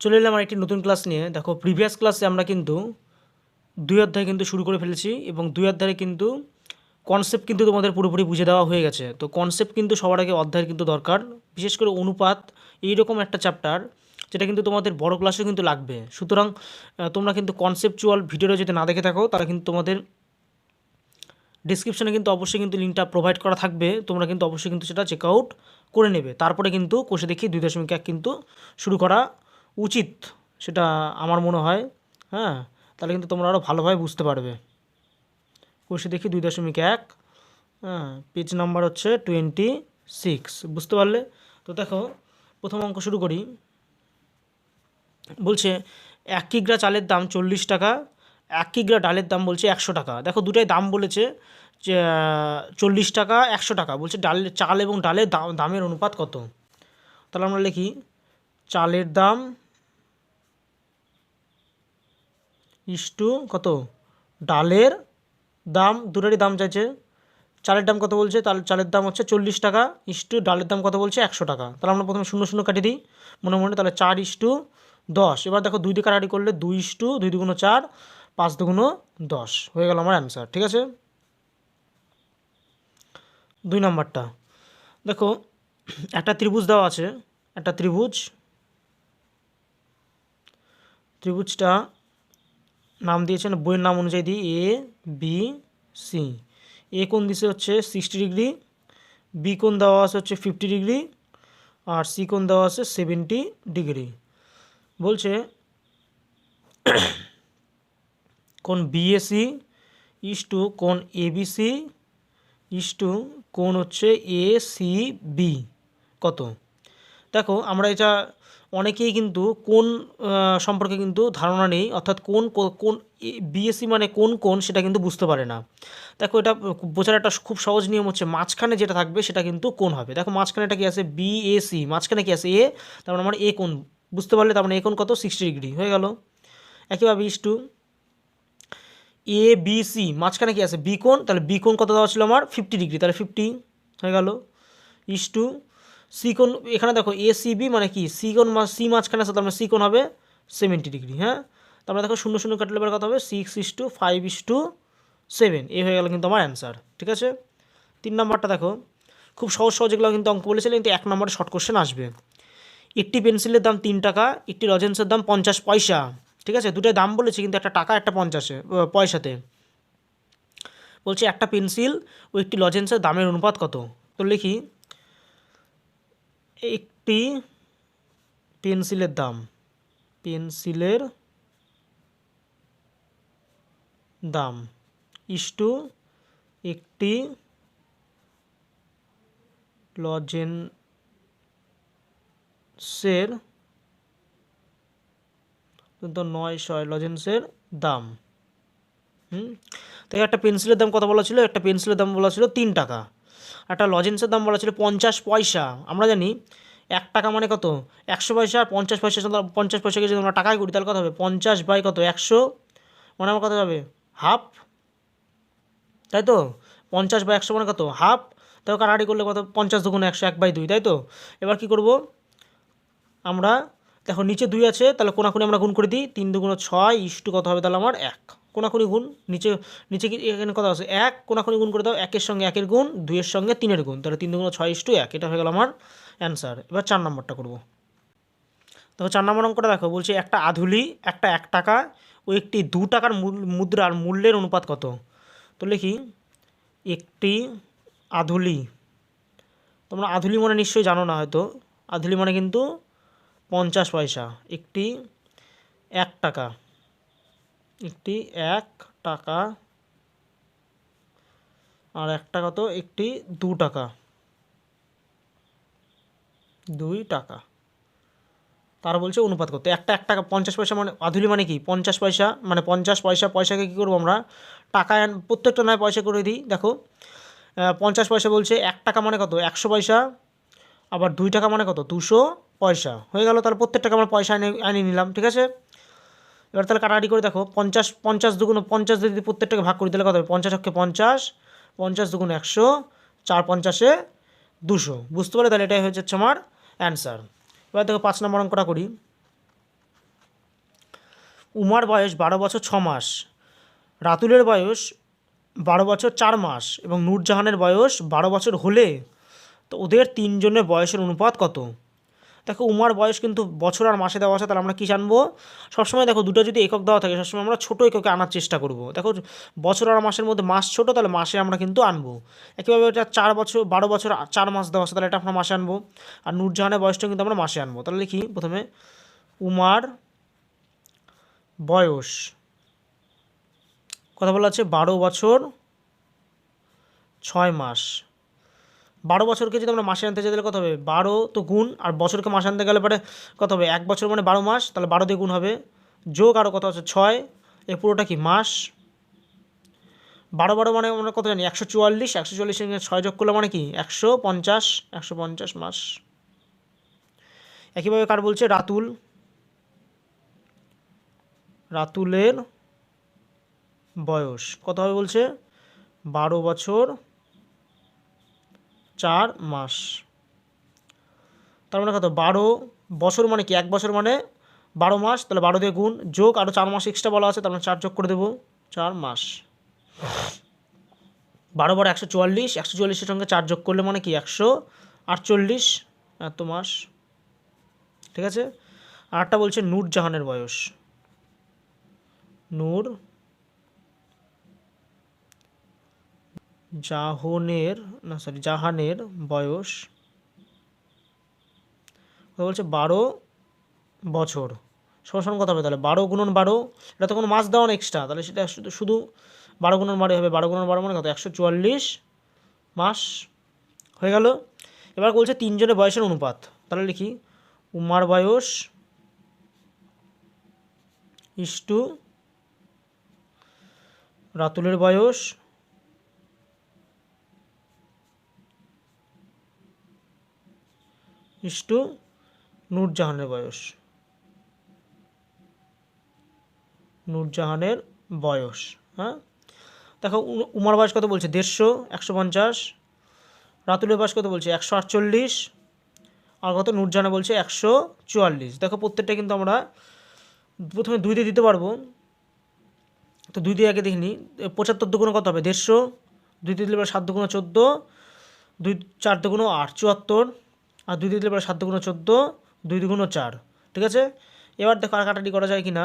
চলে এলাম আমার একটি নতুন ক্লাস নিয়ে। দেখো প্রিভিয়াস ক্লাসে আমরা কিন্তু দুই অধ্যায় কিন্তু শুরু করে ফেলেছি এবং দুই অধ্যায়ে কিন্তু কনসেপ্ট কিন্তু তোমাদের পুরোপুরি বুঝে দেওয়া হয়ে গেছে। তো কনসেপ্ট কিন্তু সবার আগে অধ্যায়ের কিন্তু দরকার। বিশেষ করে অনুপাত, এইরকম একটা চ্যাপ্টার যেটা কিন্তু তোমাদের বড় ক্লাসেও কিন্তু লাগবে। সুতরাং তোমরা কিন্তু কনসেপচুয়াল ভিডিওটা যদি না দেখে থাকো, তাহলে কিন্তু তোমাদের ডিসক্রিপশনে কিন্তু অবশ্যই কিন্তু লিঙ্কটা প্রোভাইড করা থাকবে। তোমরা কিন্তু অবশ্যই কিন্তু সেটা চেক আউট করে নেবে। তারপরে কিন্তু কোষে দেখি দুই দশমিক এক কিন্তু শুরু করা উচিত, সেটা আমার মনে হয় হ্যাঁ? তাহলে কিন্তু তোমরা আরও ভালোভাবে বুঝতে পারবে। কোষে দেখি, দুই দশমিক এক হ্যাঁ? পেজ নাম্বার হচ্ছে টোয়েন্টি সিক্স, বুঝতে পারলে? তো দেখো, প্রথম অঙ্ক শুরু করি। বলছে, এক কিগ্রা চালের দাম চল্লিশ টাকা, এক কিগ্রা ডালের দাম বলছে একশো টাকা। দেখো, দুটাই দাম বলেছে, যে, চল্লিশ টাকা, একশো টাকা। বলছে ডাল, চাল এবং ডালের দাম দামের অনুপাত কত? তাহলে আমরা লিখি, চালের দাম ইস্টু কত? ডালের দাম, দুটারই দাম চাইছে। চালের দাম কত বলছে? তাহলে চালের দাম হচ্ছে চল্লিশ টাকা। ইস্টু ডালের দাম কত বলছে? একশো টাকা। তাহলে আমরা প্রথমে শূন্য শূন্য কাটিয়ে দিই। মনে মনে তাহলে চার ইস্টু দশ। এবার দেখো দুই দিয়ে কাটাকাটি করলে দুই ইস্টু দুই দুগুণ চার, পাঁচ দুগুণ দশ। হয়ে গেল আমার অ্যান্সার ঠিক আছে? দুই নম্বরটা। দেখো, একটা ত্রিভুজ দেওয়া আছে। একটা ত্রিভুজ। ত্রিভুজটা নাম দিয়েছেন, বইয়ের নাম অনুযায়ী দিই এ বি সি এ কোণ দিছে হচ্ছে? সিক্সটি ডিগ্রি বি কোণ দেওয়া আছে হচ্ছে ফিফটি ডিগ্রি আর সি কোণ দেওয়া আছে? সেভেন্টি ডিগ্রি বলছে, কোন বিএসি ইস টু কোন এবিসি ইস টু কোন হচ্ছে এ সি বি কত? দেখো, আমরা এটা অনেকেই কিন্তু কোন সম্পর্কে কিন্তু ধারণা নেই, অর্থাৎ কোন কোন বিএসসি মানে কোন কোন সেটা কিন্তু বুঝতে পারে না। দেখো এটা বোঝার একটা খুব সহজ নিয়ম হচ্ছে, মাঝখানে যেটা থাকবে সেটা কিন্তু কোন হবে। দেখো মাঝখানে এটা কি আছে? বিএসি মাঝখানে কি আছে? এ তারপর আমার এ কোন বুঝতে পারলে তার মানে এ কোন কত? সিক্সটি ডিগ্রি হয়ে গেল। একইভাবে is to A B C মাঝখানে কি আছে? বি কোণ, তাহলে বি কোণ কত দেওয়া ছিল আমার? ফিফটি ডিগ্রি তাহলে ফিফটি হয়ে গেল। ইস টু সি কোণ এখানে দেখো এ মানে কি? সি কোণ মা সি মাঝখানে আছে তার সি কোণ হবে সেভেন্টি ডিগ্রি হ্যাঁ? তারপরে দেখো শূন্য শূন্য কাটলে এবার কত হবে? Six is to five is to seven এ হয়ে গেল কিন্তু আমার অ্যান্সার ঠিক আছে? তিন নম্বরটা দেখো, খুব সহজ সহজ এগুলো কিন্তু অঙ্ক বলেছিল, কিন্তু এক নম্বরে শর্ট কোশ্চেন আসবে। একটি পেন্সিলের দাম তিন টাকা, একটি লজেন্সের দাম পঞ্চাশ পয়সা, ঠিক আছে? দুটোই দাম বলেছি, কিন্তু একটা টাকা, একটা পঞ্চাশে পয়সাতে। বলছে একটা পেন্সিল ও একটি লজেন্সের দামের অনুপাত কত? তো লিখি একটি পেন্সিলের দাম। পেন্সিলের দাম। ইস্টু একটি লজেন্সের তো নয়, ছয় লজেন্সের দাম। হুম? তো একটা পেন্সিলের দাম কত বলা ছিল? একটা পেন্সিলের দাম বলা ছিল তিন টাকা। একটা লজেন্সের দাম বলা ছিল পঞ্চাশ পয়সা। আমরা জানি এক টাকা মানে কত? একশো পয়সা আর পঞ্চাশ পয়সা পঞ্চাশ পয়সাকে যদি আমরা টাকায় করি, তাহলে কত হবে? পঞ্চাশ বাই কত? একশো? মানে আমার কত হবে হাফ? তাই তো? পঞ্চাশ বাই একশো মানে কত? হাফ? তাই কাটাকাটি করলে কত? পঞ্চাশ দুগুণ একশো, এক বাই দুই, তাই তো? এবার কি করব? আমরা দেখো নিচে দুই আছে, তাহলে কোনাকুনি আমরা গুণ করে দিই। তিন দুগুণ ছয় ইস্টু কত হবে? তাহলে আমার এক। কোনাকুনি গুণ, নিচে নিচে কি এখানে কথা আছে? এক, কোনাকুনি গুণ করে দাও, একের সঙ্গে একের গুণ, দুইয়ের সঙ্গে তিনের গুণ। তাহলে তিন দুগুণ ছয় ইস্টু এক, এটা হয়ে গেল আমার অ্যান্সার। এবার চার নম্বরটা করব। দেখো চার নম্বর অঙ্কটা দেখো, বলছে একটা আধুলি, একটা এক টাকা, ও একটি দু টাকার মুদ্রার মূল্যের অনুপাত কত? তো লিখি, একটি আধুলি। তোমরা আধুলি মানে নিশ্চয়ই জানো না হয়তো। আধুলি মানে কিন্তু পঞ্চাশ পয়সা, একটি এক টাকা। একটি এক টাকা আর একটা কত? একটি দু টাকা। দুই টাকা। তার বলছে অনুপাত করতে। একটা এক টাকা পঞ্চাশ পয়সা মানে আধুলি মানে কি? পঞ্চাশ পয়সা মানে পঞ্চাশ পয়সা পয়সাকে কী করব আমরা? টাকা প্রত্যেকটা নয় পয়সা করে দিই। দেখো পঞ্চাশ পয়সা বলছে এক টাকা মানে কত? একশো পয়সা। আবার দুই টাকা মানে কত? দুশো পয়সা। হয়ে গেল, তাহলে প্রত্যেকটাকে আমরা পয়সা এনে আনিয়ে নিলাম, ঠিক আছে? এবার তাহলে কাটাকাটি করে দেখো, পঞ্চাশ পঞ্চাশ দুগুণ, পঞ্চাশ যদি প্রত্যেকটাকে ভাগ করে দিলে কত হবে? পঞ্চাশ অক্ষে পঞ্চাশ পঞ্চাশ দুগুণ একশো, চার পঞ্চাশে দুশো। বুঝতে পারলে তাহলে এটাই যাচ্ছে আমার অ্যান্সার এবার দেখো পাঁচ নম্বর অঙ্কটা করি। উমার বয়স বারো বছর ছ মাস, রাতুলের বয়স বারো বছর চার মাস এবং নূরজাহানের বয়স বারো বছর হলে, তো ওদের তিনজনের বয়সের অনুপাত কত? দেখো উমার বয়স কিন্তু বছর আর মাসে দেওয়া আছে, তাহলে আমরা কী জানব? সবসময় দেখো দুটো যদি একক দেওয়া থাকে, সবসময় আমরা ছোটো এককে আনার চেষ্টা করব। দেখো বছর আর মাসের মধ্যে মাস ছোটো, তাহলে মাসে আমরা কিন্তু আনব। একইভাবে এটা চার বছর, বারো বছর, চার মাস দেওয়া আছে, তাহলে এটা আমরা মাসে আনব। আর নূরজাহানের বয়সটা কিন্তু আমরা মাসে আনব। তাহলে লিখি প্রথমে, উমার বয়স। কথা বলা আছে বারো বছর, ছয় মাস। বারো বছরকে যদি আমরা মাসে আনতে চাই তাহলে কত হবে? বারো তো গুণ, আর বছরকে মাসে আনতে গেলে পরে কত হবে? এক বছর মানে বারো মাস, তাহলে বারো দিয়ে গুণ হবে। যোগ আরও কত আছে? ছয়। এ পুরোটা কি? মাস। বারো বারো মানে আমরা কত জানি? একশো চুয়াল্লিশ। একশো চুয়াল্লিশ ছয় যোগ করলে মানে কি? একশো পঞ্চাশ। একশো পঞ্চাশ মাস। একইভাবে কার বলছে? রাতুল। রাতুলের বয়স কত হবে বলছে? বারো বছর চার মাস। তার মানে কত? বারো বছর মানে কি? এক বছর মানে বারো মাস, তাহলে বারো দিয়ে গুণ যোগ আরও চার মাস এক্সট্রা বলা আছে, তার মানে চার যোগ করে দেবো, চার মাস। বারো বারো একশো চুয়াল্লিশ, একশো চুয়াল্লিশের সঙ্গে চার যোগ করলে মানে কি? একশো আটচল্লিশ, এত মাস। ঠিক আছে? আরটা বলছে নূরজাহানের বয়স। নূর জাহনের, না সরি জাহানের বয়স বলছে বারো বছর। সমান কথা হবে তাহলে। বারো গুণন বারো, এটা তো কোনো মাস দেওয়া এক্সট্রা তাহলে সেটা শুধু শুধু বারো গুণন বারো হবে। বারো গুণন বারো মানে কত? একশো চুয়াল্লিশ মাস হয়ে গেল। এবার বলছে তিনজনের বয়সের অনুপাত। তাহলে লিখি, উমার বয়স ইস্টু রাতুলের বয়স ইস্টু নূরজাহানের বয়স। নূরজাহানের বয়স হ্যাঁ? দেখো উমার বয়স কত বলছে? দেড়শো, একশো পঞ্চাশ। রাতুলের বয়স কত বলছে? একশো আটচল্লিশ। আর কত? নূরজাহানে বলছে একশো চুয়াল্লিশ। দেখো, প্রত্যেকটা কিন্তু আমরা প্রথমে দুই দিয়ে দিতে পারব। তো দুই দিয়ে আগে দেখিনি এ, পঁচাত্তর দুগুণ কত হবে? দেড়শো। দুই দিয়ে দিলে সাত দুগুণ চোদ্দ। দুই, চার দুগুণ আট, চুয়াত্তর। আর দুই দিয়ে দিলে পরে সাত দুগুণ চোদ্দ, দুই দুগুণ চার, ঠিক আছে? এবার দেখো আর কাটাটি করা যায় কি না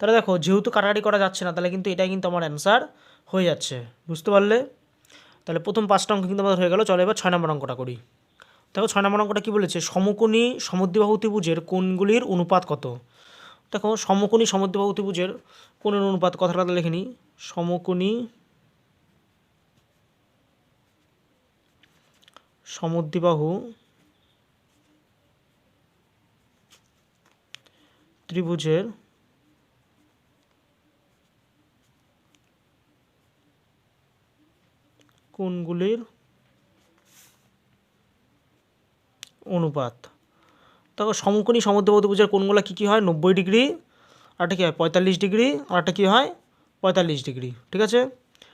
তাহলে দেখো, যেহেতু কাটাকাটি করা যাচ্ছে না, তাহলে কিন্তু এটাই কিন্তু আমার অ্যান্সার হয়ে যাচ্ছে। বুঝতে পারলে? তাহলে প্রথম পাঁচটা অঙ্ক কিন্তু আমাদের হয়ে গেল। চলো এবার ছয় নম্বর অঙ্কটা করি। দেখো, ছয় নম্বর অঙ্কটা কী বলেছে? সমকোণী সমদ্বিবাহু ত্রিভুজের কোণগুলির অনুপাত কত? দেখো, সমকোণী সমদ্বিবাহু ত্রিভুজের কোণের অনুপাত কথাটা লিখে নিই। সমকোণী সমদ্বিবাহু ত্রিভুজের কোণগুলির অনুপাত। দেখো সমকোণী সমদ্বিবাহু ত্রিভুজের কোণগুলো কী কী হয়? নব্বই ডিগ্রি আর একটা কী হয়? পঁয়তাল্লিশ ডিগ্রি আর একটা কী হয়? পঁয়তাল্লিশ ডিগ্রি, ঠিক আছে?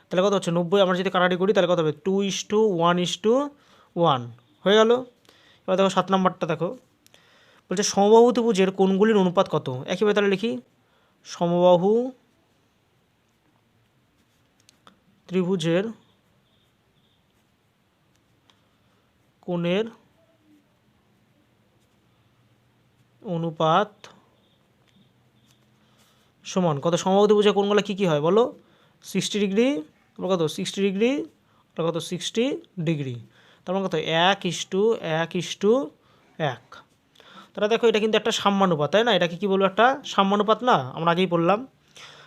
তাহলে কত হচ্ছে? নব্বই, আমরা যদি কাটাটি করি, তাহলে কত হবে? Two is to two one is to one গেল? এবার দেখো সাত নম্বরটা দেখো। বলছে, সমবাহু ত্রিভুজের কোণগুলির অনুপাত কত? একইভাবে তাহলে লিখি, সমবাহু ত্রিভুজের কোণের অনুপাত সমান। কত? সমবাহু ত্রিভুজের কোণগুলো কী কী হয় বলো? সিক্সটি ডিগ্রি তারপর কত? সিক্সটি ডিগ্রি তারপর কত? সিক্সটি ডিগ্রি তারপর কত? এক ইস টু, এক ইস টু, এক। তাহলে দেখো এটা কিন্তু একটা সাম্যানুপাত, তাই না? এটাকে কী বলব একটা সাম্যানুপাত না? আমরা আগেই বললাম।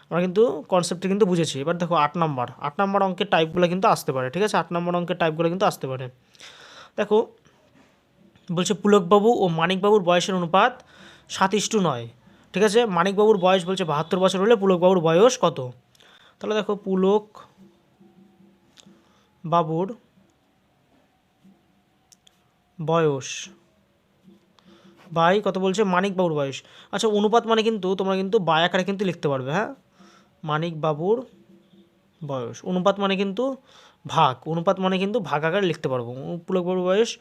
আমরা কিন্তু কনসেপ্টটা কিন্তু বুঝেছি। এবার দেখো আট নাম্বার। আট নাম্বার অঙ্কের টাইপগুলো কিন্তু আসতে পারে, ঠিক আছে? আট নাম্বার অঙ্কের টাইপগুলো কিন্তু আসতে পারে। দেখো, বলছে পুলকবাবু ও মানিকবাবুর বয়সের অনুপাত সাত ইস্টু নয়, ঠিক আছে? মানিকবাবুর বয়স বলছে বাহাত্তর বছর হলে পুলকবাবুর বয়স কত? তাহলে দেখো পুলক বাবুর বয়স বাই কত বলছে মানিক বাবুর বয়স। আচ্ছা অনুপাত মানে কিন্তু, তোমরা কিন্তু বাই আকারে কিন্তু লিখতে পারবে হ্যাঁ? মানিক বাবুর বয়স। অনুপাত মানে কিন্তু ভাগ। অনুপাত মানে কিন্তু ভাগ আকারে লিখতে পারব। পুলক বাবুর বয়স,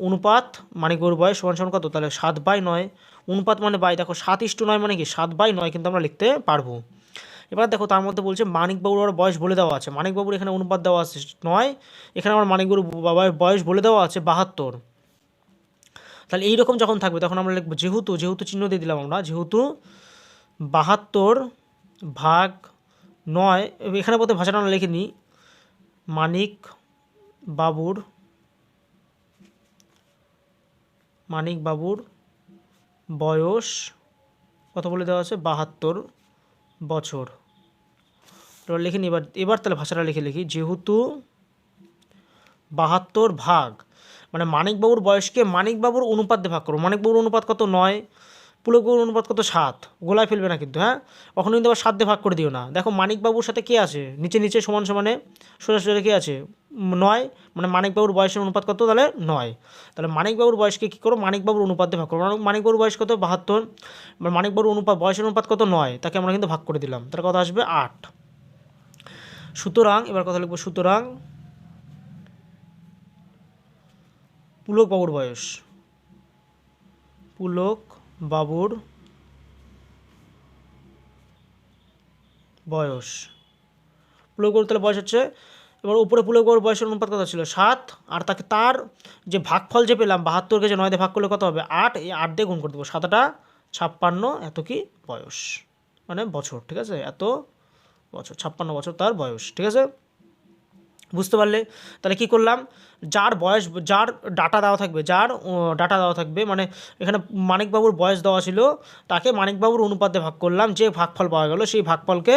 অনুপাত মানিক বাবুর বয়স সমান সমান কত? তাহলে সাত বাই নয়। অনুপাত মানে বাই দেখো, সাত ইস্টু নয় মানে কি? সাত বাই নয় কিন্তু আমরা লিখতে পারব। এবার দেখো, তার মধ্যে বলছে মানিকবাবুর বয়স বলে দেওয়া আছে। মানিকবাবুর এখানে অনুপাত দেওয়া আছে নয়। এখানে আমার মানিকবাবুর বাবার বয়স বলে দেওয়া আছে বাহাত্তর। তাহলে এইরকম যখন থাকবে, তখন আমরা লিখব যেহেতু যেহেতু চিহ্ন দিয়ে দিলাম আমরা, যেহেতু বাহাত্তর ভাগ নয়, এখানে বলতে ভাষাটা আমরা লিখে নিই, মানিক বাবুর মানিক বাবুর বয়স কত বলে দেওয়া আছে? বাহাত্তর বছর। লিখে নিই, এবার এবার তাহলে ভাষাটা লিখে লিখি, যেহেতু বাহাত্তর ভাগ মানে মানিকবাবুর বয়সকে মানিকবাবুর অনুপাত দিয়ে ভাগ করো মানিকবাবুর অনুপাত কত? নয়। পুলকবাবুর অনুপাত কত? সাত। গোলায় ফেলবে না কিন্তু হ্যাঁ? কখনো কিন্তু আবার সাত দিয়ে ভাগ করে দিও না। দেখো, মানিকবাবুর সাথে কে আছে? নিচে নিচে, সমান সমানে, সোজা সোজা কে আছে? নয়। মানে মানিকবাবুর বয়সের অনুপাত কত? তাহলে নয়। তাহলে মানিকবাবুর বয়সকে কী করো? মানিকবাবুর অনুপাত দিয়ে ভাগ করো মানিক- মানিকবাবুর বয়স কত? বাহাত্তর। মানে মানিকবাবুর অনুপাত, বয়সের অনুপাত কত? নয়। তাকে আমরা কিন্তু ভাগ করে দিলাম। তার কথা আসবে আট। সুতরাং, এবার কথা লিখব সুতরাং পুলক বাবুর বয়স। পুলক বাবুর বয়স। পুলক বাবুর তাহলে বয়স হচ্ছে, এবার উপরে পুলক বাবুর বয়সের অনুপাত কত ছিল? সাত। আর তাকে তার যে ভাগফল যে পেলাম বাহাত্তরকে যে নয় দিয়ে ভাগ করলে কত হবে? আট। এই আট দিয়ে গুণ করে দেবো সাতটা, ছাপ্পান্ন, এত কি বয়স? মানে বছর, ঠিক আছে? এত বছর, ছাপ্পান্ন বছর তার বয়স, ঠিক আছে? বুঝতে পারলে, তাহলে কি করলাম? যার বয়স, যার ডাটা দেওয়া থাকবে, যার ডাটা দেওয়া থাকবে মানে এখানে মানিকবাবুর বয়স দেওয়া ছিল, তাকে মানিকবাবুর অনুপাতে ভাগ করলাম, যে ভাগফল পাওয়া গেল, সেই ভাগফলকে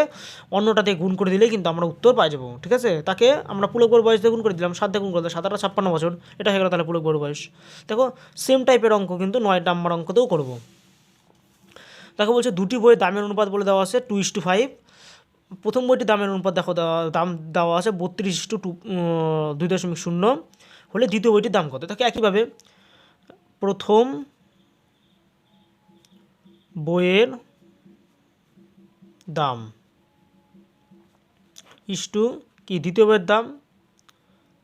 অন্যটা দিয়ে গুণ করে দিলেই কিন্তু আমরা উত্তর পাই যাব, ঠিক আছে? তাকে আমরা পুলকবর বয়স দিয়ে গুণ করে দিলাম, সাত দিয়ে গুণ করে দিলাম সাতাটা ছাপ্পান্ন বছর, এটা হয়ে গেলো তাহলে পুলকবর বয়স। দেখো সেম টাইপের অঙ্ক কিন্তু নয় নাম্বার অঙ্কতেও করব। দেখো বলছে, দুটি বইয়ের দামের অনুপাত বলে দেওয়া আছে টু ইস টু ফাইভ প্রথম বইটির দামের অনুপাত দেখো দাম দেওয়া আছে বত্রিশ টু টু দুই দশমিক শূন্য। হলে দ্বিতীয় বইটির দাম কত? তাকে একইভাবে প্রথম বইয়ের দাম ইস টু কি? দ্বিতীয় বইয়ের দাম?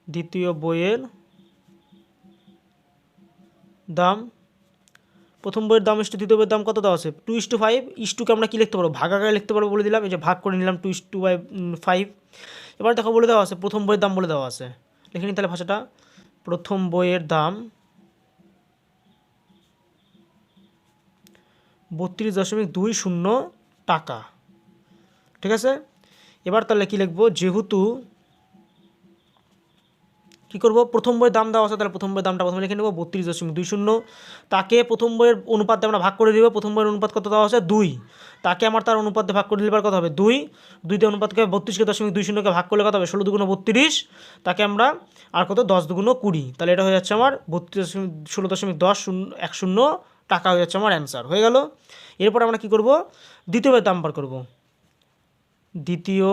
দ্বিতীয় বইয়ের দাম প্রথম বইয়ের দাম ইস টু দ্বিতীয় বইয়ের দাম কত দেওয়া আছে? Two is to five is টুকে আমরা কী লিখতে পারব? ভাগাকারে লিখতে পারব বলে দিলাম, এই যে ভাগ করে নিলাম two is to two by five দেখো বলে দেওয়া আছে, প্রথম বইয়ের দাম বলে দেওয়া আছে। লিখে নিই তাহলে ভাষাটা। প্রথম বইয়ের দাম বত্রিশ দশমিক দুই শূন্য টাকা। ঠিক আছে? এবার তাহলে কী লিখব? যেহেতু কী করব? প্রথম বইয়ের দাম দেওয়া আছে, তাহলে প্রথম বইয়ের দামটা প্রথমে লিখে নেব, বত্রিশ দশমিক দুই শূন্য। তাকে প্রথম বইয়ের অনুপাত আমরা ভাগ করে দিব, প্রথম বইয়ের অনুপাত কত দেওয়া আছে? দুই। তাকে আমার তার অনুপাতে ভাগ করে দিলে কত হবে, দুই। দুই দিয়ে অনুপাতকে বত্রিশকে দশমিক দুই শূন্যকে ভাগ করলে কত হবে? ষোলো দুগুণ বত্রিশ। তাকে আমরা আর কত? দশ দুগুণ কুড়ি। তাহলে এটা হয়ে যাচ্ছে আমার বত্রিশ দশমিক ষোলো দশমিক দশ শূন্য এক শূন্য টাকা হয়ে যাচ্ছে আমার অ্যান্সার হয়ে গেল। এরপর আমরা কী করব? দ্বিতীয় বইয়ের দাম বার করব। দ্বিতীয়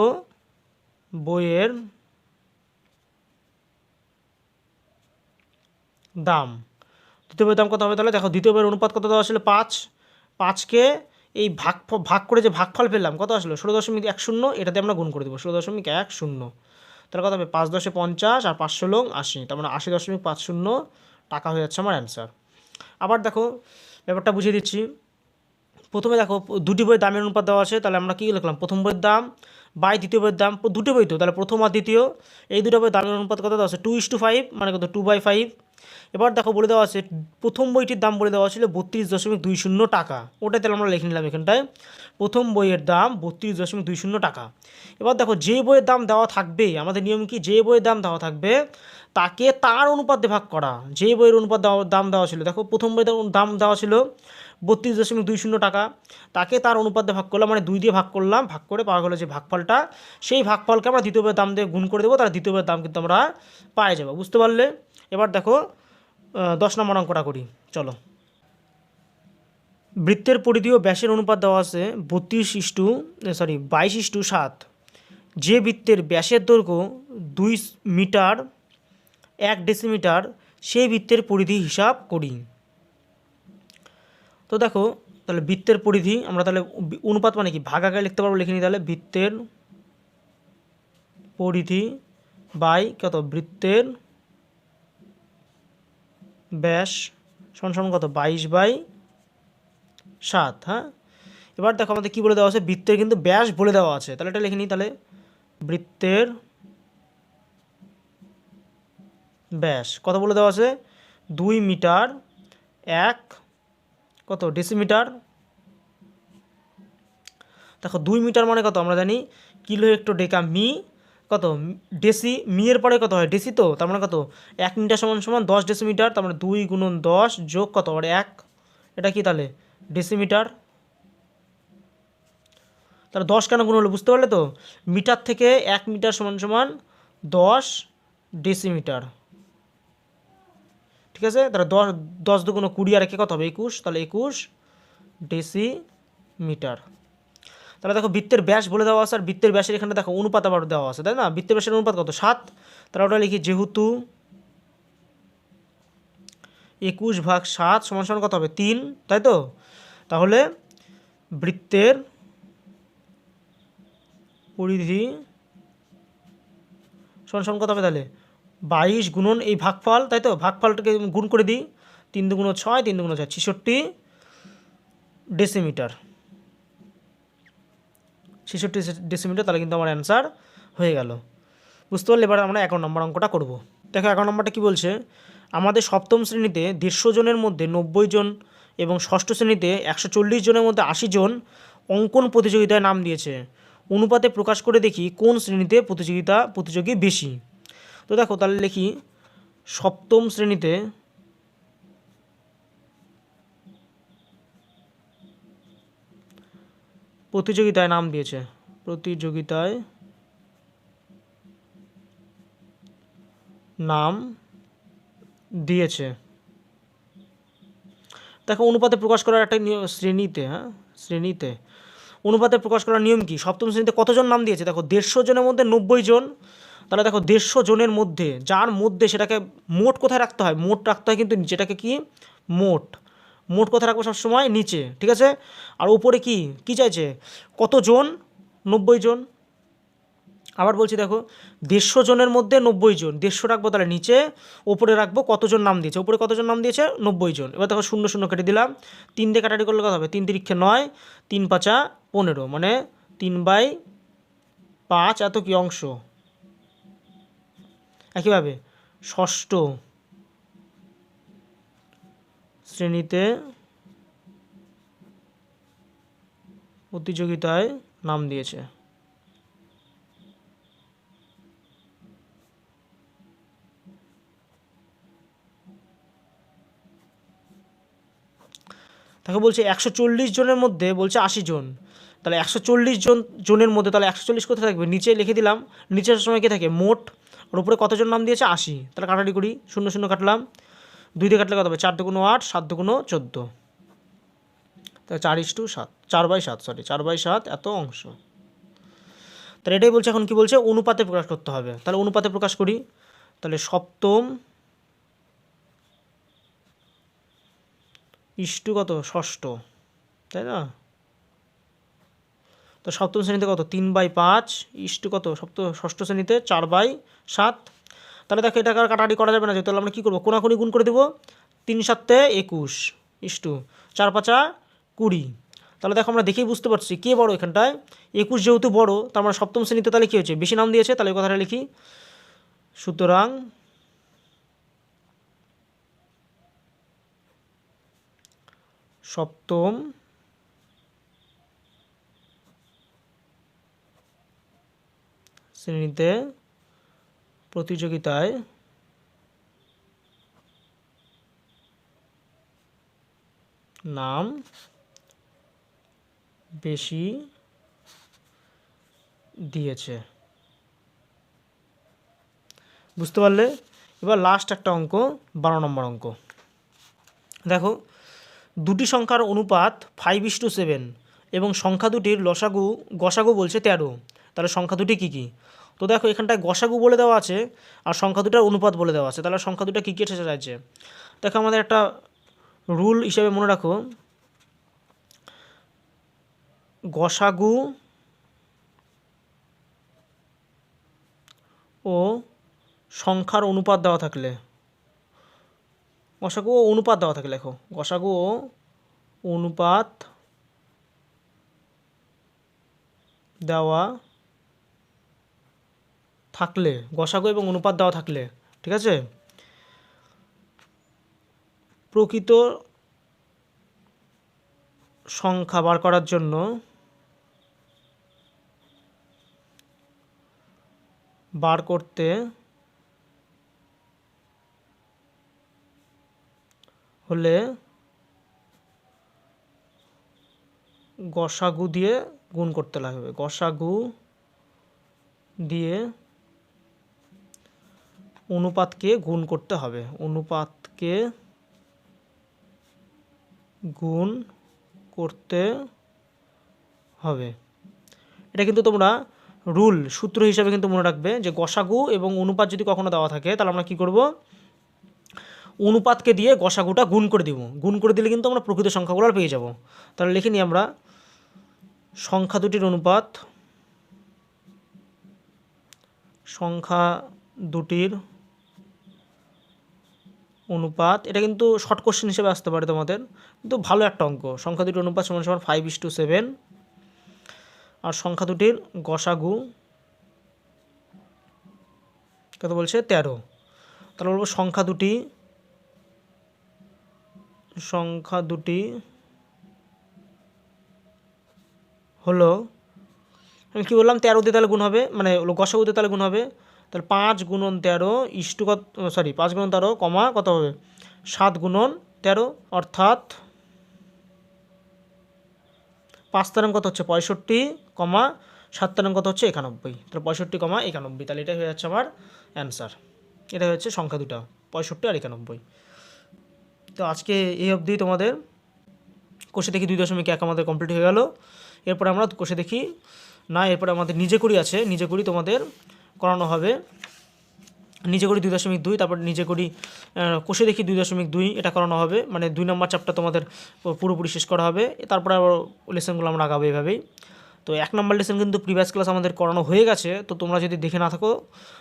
বইয়ের দাম। দ্বিতীয় বইয়ের দাম কত হবে তাহলে? দেখো দ্বিতীয় অনুপাত কত দেওয়া ছিল পাঁচ। পাঁচকে এই ভাগ ভাগ করে যে ভাগফল পেলাম, কত আসলো? ষোলো দশমিক এক শূন্য, এটাতে আমরা গুণ করে দেবো, ষোলো দশমিক এক শূন্য। তাহলে কত হবে? পাঁচ দশে পঞ্চাশ আর পাঁচ ষোলো আশি, তার মানে আশি দশমিক পাঁচ শূন্য টাকা হয়ে যাচ্ছে আমার অ্যান্সার আবার দেখো, ব্যাপারটা বুঝিয়ে দিচ্ছি। প্রথমে দেখো, দুটি বইয়ের দামের অনুপাত দেওয়া আছে, তাহলে আমরা কী লিখলাম? প্রথম বইয়ের দাম, বাই দ্বিতীয় বইয়ের দাম, দুটো বই তো, তাহলে প্রথম আর দ্বিতীয়, এই দুটো বইয়ের দামের অনুপাত কত দেওয়া আছে? টু ইস টু ফাইভ মানে কত? টু বাই ফাইভ এবার দেখো বলে দেওয়া আছে, প্রথম বইটির দাম বলে দেওয়া ছিল বত্রিশ দশমিক দুই শূন্য টাকা। ওটাই তাহলে আমরা লিখে নিলাম এখানটায়, প্রথম বইয়ের দাম বত্রিশ দশমিক দুই শূন্য টাকা। এবার দেখো যে বইয়ের দাম দেওয়া থাকবে, আমাদের নিয়ম কি? যে বইয়ের দাম দেওয়া থাকবে, তাকে তার অনুপাত ভাগ করা। যে বইয়ের অনুপাত দাম দেওয়া ছিল, দেখো প্রথম বইয়ের দাম দেওয়া ছিল বত্রিশ দশমিক দুই শূন্য টাকা। তাকে তার অনুপাত ভাগ করলাম মানে দুই দিয়ে ভাগ করলাম, ভাগ করে পাওয়া গেলো যে ভাগফলটা, সেই ভাগফলকে আমরা দ্বিতীয় দাম দিয়ে গুণ করে দেবো তার দ্বিতীয় দাম কিন্তু আমরা পাই যাব, বুঝতে পারলে? এবার দেখো দশ নম্বর অঙ্কটা করি, চলো। বৃত্তের পরিধি ও ব্যাসের অনুপাত দেওয়া আছে বত্রিশ ইস্টু সরি বাইশ ইস্টু সাত। যে বৃত্তের ব্যাসের দৈর্ঘ্য দুই মিটার, এক ডেসিমিটার, সেই বৃত্তের পরিধি হিসাব করি। তো দেখো, তাহলে বৃত্তের পরিধি, আমরা তাহলে অনুপাত মানে কি? ভাগ আকারে লিখতে পারব, লিখে নিই তাহলে। বৃত্তের পরিধি বাই কত? বৃত্তের ব্যাস, সমান কত? বাইশ বাই সাত হ্যাঁ? এবার দেখো আমাদের কী বলে দেওয়া আছে? বৃত্তের কিন্তু ব্যাস বলে দেওয়া আছে। তাহলে এটা লিখে নিই, তাহলে বৃত্তের ব্যাস, কত বলে দেওয়া আছে? দুই মিটার এক, কত? ডেসিমিটার। দেখো, দুই মিটার মানে কত? আমরা জানি কিলো হেক্টর ডেকা মি কত? ডেসি, মিয়ের পরে কত হয়? ডেসি তো? তার মানে কত? এক মিটার সমান সমান দশ ডেসিমিটার, তার মানে দুই গুণন দশ যোগ কত? আর এক। এটা কি তাহলে? ডেসিমিটার। তাহলে দশ কেন গুণ হলো বুঝতে পারলে তো? মিটার থেকে এক মিটার সমান সমান দশ ডেসিমিটার। ঠিক আছে? তাহলে দশ দশ দুগুণ কুড়ি আর একে কত হবে? একুশ। তাহলে একুশ ডেসিমিটার। তাহলে দেখো বৃত্তের ব্যাস বলে দেওয়া আছে, আর বৃত্তের ব্যাসের এখানে দেখো অনুপাত আবার দেওয়া আছে, তাই না? বৃত্তের ব্যাসের অনুপাত কত? সাত। তাহলে ওটা লিখি যেহেতু একুশ ভাগ সাত সমান সমান কত হবে? তিন, তাই তো? তাহলে বৃত্তের পরিধি সমান সমান কত হবে তাহলে? বাইশ গুণন এই ভাগফল, তাই তো? ভাগফলটাকে গুণ করে দিই, তিন দুগুণ ছয়, তিন দুগুণ ছয়, ছেষট্টি ডেসিমিটার ছেষট্টি ডেসিমিটার, তাহলে কিন্তু আমার অ্যান্সার হয়ে গেল। বুঝতে পারলে এবার আমরা এগারো নম্বর অঙ্কটা করব। দেখো এগারো নম্বরটা কী বলছে? আমাদের সপ্তম শ্রেণীতে দেড়শো জনের মধ্যে নব্বই জন এবং ষষ্ঠ শ্রেণীতে একশো চল্লিশ জনের মধ্যে আশি জন অঙ্কন প্রতিযোগিতায় নাম দিয়েছে। অনুপাতে প্রকাশ করে দেখি কোন শ্রেণীতে প্রতিযোগিতা প্রতিযোগী বেশি। তো দেখো, তাহলে লিখি সপ্তম শ্রেণীতে প্রতিযোগিতায় নাম দিয়েছে। প্রতিযোগিতায় নাম দিয়েছে। দেখো, অনুপাতে প্রকাশ করার একটা শ্রেণীতে হ্যাঁ? শ্রেণীতে। অনুপাতে প্রকাশ করার নিয়ম কি? সপ্তম শ্রেণীতে কতজন নাম দিয়েছে? দেখো, দেড়শো জনের মধ্যে নব্বই জন। তাহলে দেখো, দেড়শো জনের মধ্যে, যার মধ্যে সেটাকে মোট কোথায় রাখতে হয়? মোট রাখতে হয় কিন্তু যেটাকে কি? মোট। মোট কথা রাখব সবসময় নিচে, ঠিক আছে? আর উপরে কি? কি চাইছে? কতজন? নব্বই জন। আবার বলছি দেখো, দেড়শো জনের মধ্যে নব্বই জন। দেড়শো রাখব তাহলে নিচে ওপরে রাখব কতজন নাম দিয়েছে? ওপরে কতজন নাম দিয়েছে? নব্বই জন। এবার দেখো শূন্য শূন্য কেটে দিলাম। তিন দিয়ে কাটাটি করলে কত হবে? তিন তিরিক্ষে নয়, তিন পাঁচা পনেরো। মানে তিন বাই পাঁচ এত কি অংশ? একইভাবে ষষ্ঠ। শ্রেণীতে প্রতিযোগিতায় নাম দিয়েছে। তাকে বলছে একশো চল্লিশ জনের মধ্যে বলছে আশি জন। তাহলে একশো চল্লিশ জন, জনের মধ্যে তাহলে একশো চল্লিশ কোথায় থাকবে? নিচে লিখে দিলাম। নিচের সময় কে থাকে? মোট। ওর উপরে কতজন নাম দিয়েছে? আশি। তাহলে কাটাটি করি। শূন্য শূন্য কাটলাম। দুই দিয়ে কাটলে কত হবে? চার দুগুণ আট, সাত দুগুণ চোদ্দ। তাহলে চার ইস টু সাত, চার বাই সাত সরি চার বাই সাত এত অংশ। তাহলে এটাই বলছে এখন কি বলছে? অনুপাতে প্রকাশ করতে হবে। তাহলে অনুপাতে প্রকাশ করি। তাহলে সপ্তম ইষ্টু কত? ষষ্ঠ। তাই না? তো সপ্তম শ্রেণীতে কত? তিন বাই পাঁচ ইষ্টু কত? সপ্ত ষষ্ঠ শ্রেণীতে চার বাই সাত তাহলে দেখো এটা কাটাকাটি করা যাবে না, যেহেতু আমরা কী করব? কোনাকুনি গুণ করে দেবো তিন সাতে একুশ, ইষ্টু, চার পাঁচা কুড়ি। তাহলে দেখো আমরা দেখেই বুঝতে পারছি কে বড় এখানটায়। একুশ যেহেতু বড়, তার মানে সপ্তম শ্রেণীতে তাহলে কী হয়েছে? বেশি নাম দিয়েছে, তাহলে কথাটা লিখি। সুতরাং সপ্তম শ্রেণীতে প্রতিযোগিতায় নাম বেশি দিয়েছে। বুঝতে পারলে? এবার লাস্ট একটা অঙ্ক, বারো নম্বর অঙ্ক। দেখো, দুটি সংখ্যার অনুপাত ফাইভ ইস টু সেভেন এবং সংখ্যা দুটির লসাগু, গসাগু বলছে তেরো। তাহলে সংখ্যা দুটি কী কী? তো দেখো, এখানটায় গসাগু বলে দেওয়া আছে আর সংখ্যা দুটার অনুপাত বলে দেওয়া আছে। তাহলে সংখ্যা দুটা কী কী এসে যাচ্ছে? দেখো, আমাদের একটা রুল হিসেবে মনে রাখো। গসাগু ও সংখ্যার অনুপাত দেওয়া থাকলে, গসাগু ও অনুপাত দেওয়া থাকলে লেখো, গসাগু ও অনুপাত দেওয়া থাকলে, গসাগু এবং অনুপাত দেওয়া থাকলে, ঠিক আছে? প্রকৃত সংখ্যা বার করার জন্য বার করতে হলে গসাগু দিয়ে গুণ করতে লাগবে। গসাগু দিয়ে অনুপাতকে গুণ করতে হবে। অনুপাতকে গুণ করতে হবে। এটা কিন্তু তোমরা রুল, সূত্র হিসাবে কিন্তু মনে রাখবে যে গসাগু এবং অনুপাত যদি কখনো দেওয়া থাকে, তাহলে আমরা কি করব? অনুপাতকে দিয়ে গসাগুটা গুণ করে দিব। গুণ করে দিলে কিন্তু আমরা প্রকৃত সংখ্যাগুলো আর পেয়ে যাব। তাহলে লিখে নিই আমরা, সংখ্যা দুটির অনুপাত, সংখ্যা দুটির অনুপাত, এটা কিন্তু শর্ট কোশ্চেন হিসেবে আসতে পারে তোমাদের, কিন্তু ভালো একটা অঙ্ক। সংখ্যা দুটির অনুপাত সমান সমান ফাইভ ইস টু সেভেন আর সংখ্যা দুটির গসাগু কত বলছে? তেরো। তাহলে বলব সংখ্যা দুটি সংখ্যা দুটি হলো, আমি কী বললাম? তেরো দিয়ে তাহলে গুণ হবে মানে হলো গসাগু দিয়ে তাহলে গুণ হবে। তাহলে পাঁচ গুণন তেরো ইস্টু কত সরি পাঁচ গুণন তেরো কমা কত হবে? সাত গুণন তেরো, অর্থাৎ পাঁচ তারাং কত হচ্ছে? পঁয়ষট্টি কমা সাত তারাং কত হচ্ছে? একানব্বই। তাহলে পঁয়ষট্টি কমা একানব্বই। তাহলে এটা হয়ে যাচ্ছে আমার অ্যান্সার এটা হচ্ছে সংখ্যা দুটা, পঁয়ষট্টি আর একানব্বই। তো আজকে এই অবধি তোমাদের কোষে দেখি দুই দশমিক এক আমাদের কমপ্লিট হয়ে গেল। এরপরে আমরা কোষে দেখি, না, এরপরে আমাদের নিজে করি আছে, নিজে করি তোমাদের করানো হবে। নিজে করি দুই দশমিক দুই, তারপর নিজে করি কোষে দেখি দুই দশমিক দুই, এটা করানো হবে। মানে দুই নম্বর চ্যাপ্টার তোমাদের পুরোপুরি শেষ করা হবে। তারপরে আবার লেসনগুলো আমরা আগাবো এভাবেই। তো এক নম্বর লেসন কিন্তু প্রিভিয়াস ক্লাস আমাদের করানো হয়ে গেছে। তো তোমরা যদি দেখে না থাকো,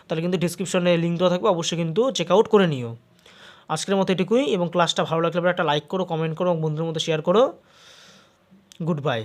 তাহলে কিন্তু ডিসক্রিপশনে লিঙ্ক দেওয়া থাকবে। অবশ্যই কিন্তু চেক আউট করে নিও। আজকের মতো এটুকুই, এবং ক্লাসটা ভালো লাগলে একটা লাইক করো কমেন্ট করো, এবং বন্ধুদের মধ্যে শেয়ার করো। Good bye